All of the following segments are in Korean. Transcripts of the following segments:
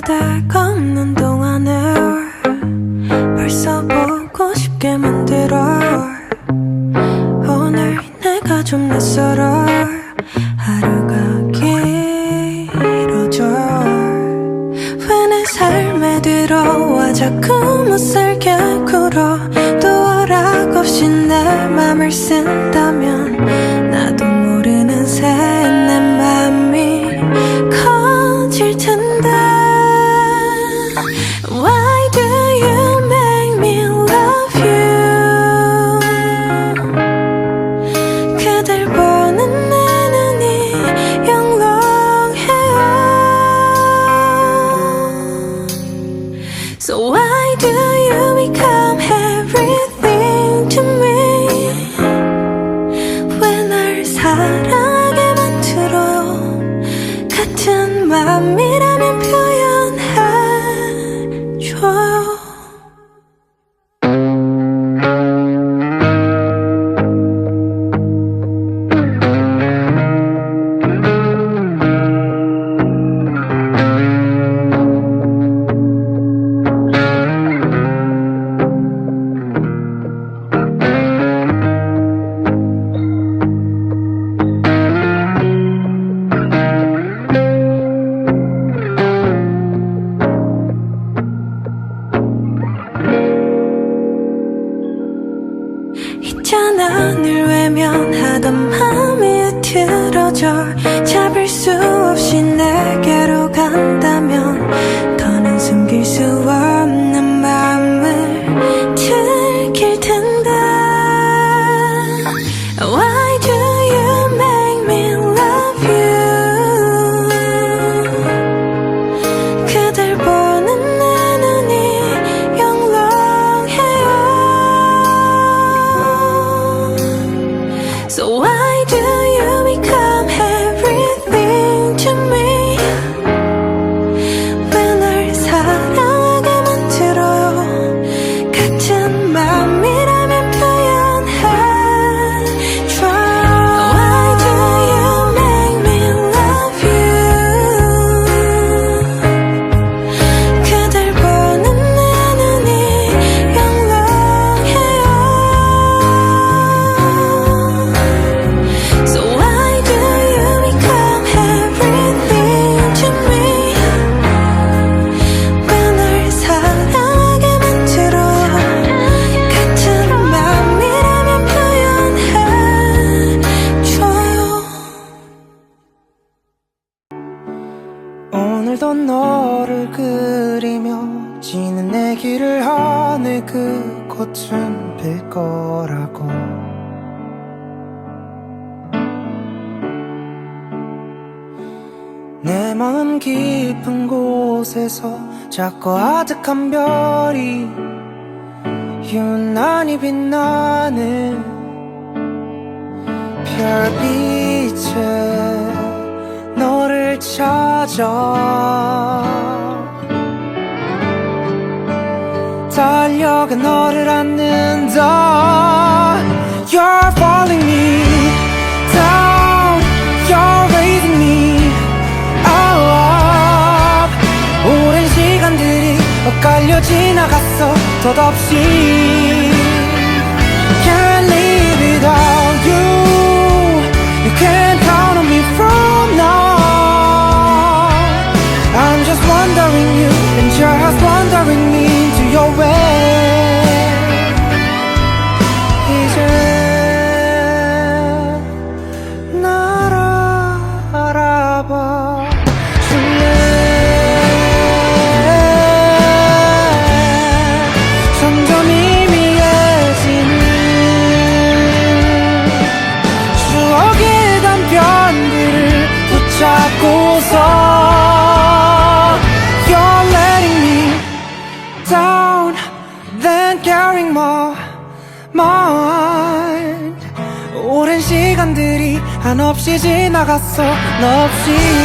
그대가 없는 동안을 벌써 보고 싶게 만들어. 오늘 내가 좀 낯설어. 하루가 길어져. 왜 내 삶에 들어와 자꾸 못 살게 굴어 또 허락 없이 내 맘을 쓴다면 약한 별이 유난히 빛나는 별빛에 너를 찾아 달려가 너를 안는다. You're falling me. 갈려 지나갔어. 덧없이. 나갔어. 너 없이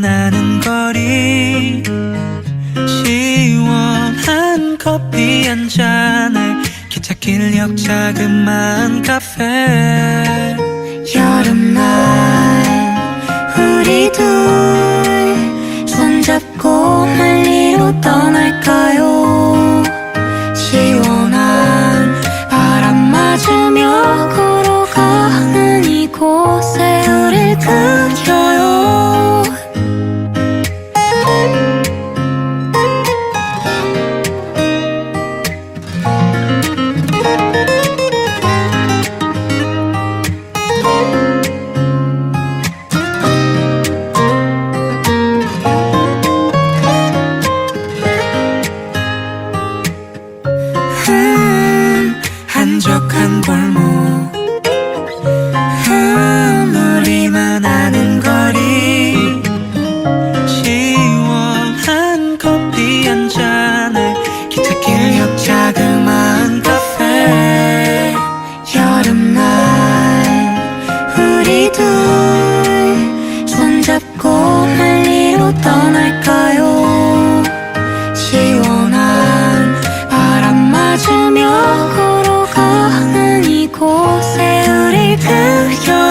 나는 거리 시원한 커피 한 잔에 기찻길역 자그마한 카페. 여름날 우리 둘 손잡고 멀리로 떠날까요? 시원한 바람 맞으며 걸어가는 이곳에 우릴 그 맞으며 걸어가는 이곳에 우리 그겨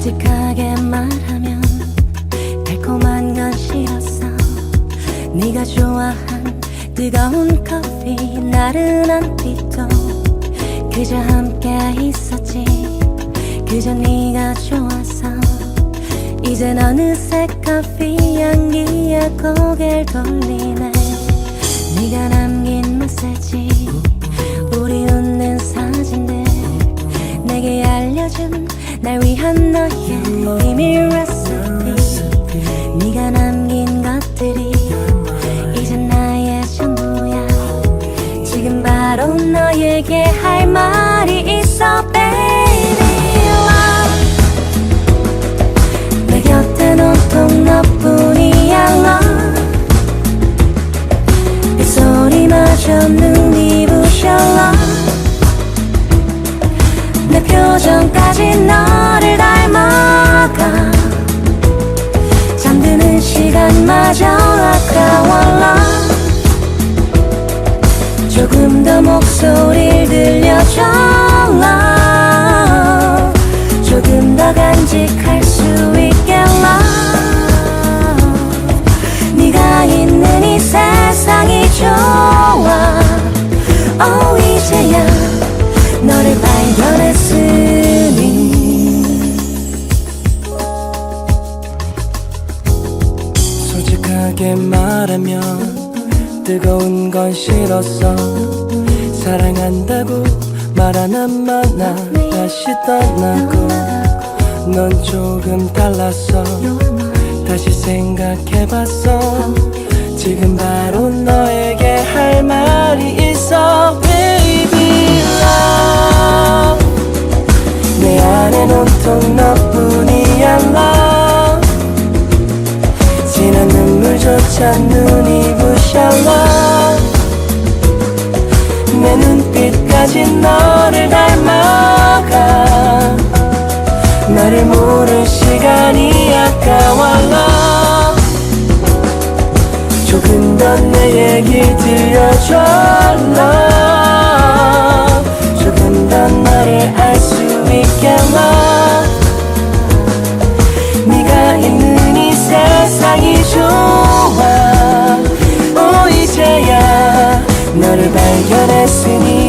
솔직하게 말하면 달콤한 건 싫었어 네가 좋아한 뜨거운 커피 나른한 빛도 그저 함께 있었지. 그저 네가 좋아서. 이젠 어느새 커피 향기에 고개를 돌리네. 네가 남긴 메시지 우리 웃는 사진들 내게 알려준 날 위한 너의 비밀 레시피 네가 남긴 것들이 이젠 나의 전부야. 지금 바로 너에게 할 말이 있어 baby. love 내 곁엔 온통 너뿐이야 love. 빗소리마저 눈이 부셔 love. 내 표정 까지 너를 닮아가 잠드는 시간마저 아까워 love 조금 더 목소리를 들려줘 love 조금 더 간직할 수 있게 love 건 싫었어. 사랑한다고 말안 하면 나 다시 떠나고 넌 조금 달랐어 다시 생각해봤어. 지금 바로 너에게 할 말이 있어. Baby love. 내 안엔 온통 너뿐이야 love. 진한 눈물조차 눈이 눈빛까지 너를 닮아가 나를 모를 시간이 아까워 조금 더 내 얘기 들려줘 love 조금 더 너를 알 수 있게 love 네가 있는 이 세상이 좋아. 오 이제야 너를 발견했으니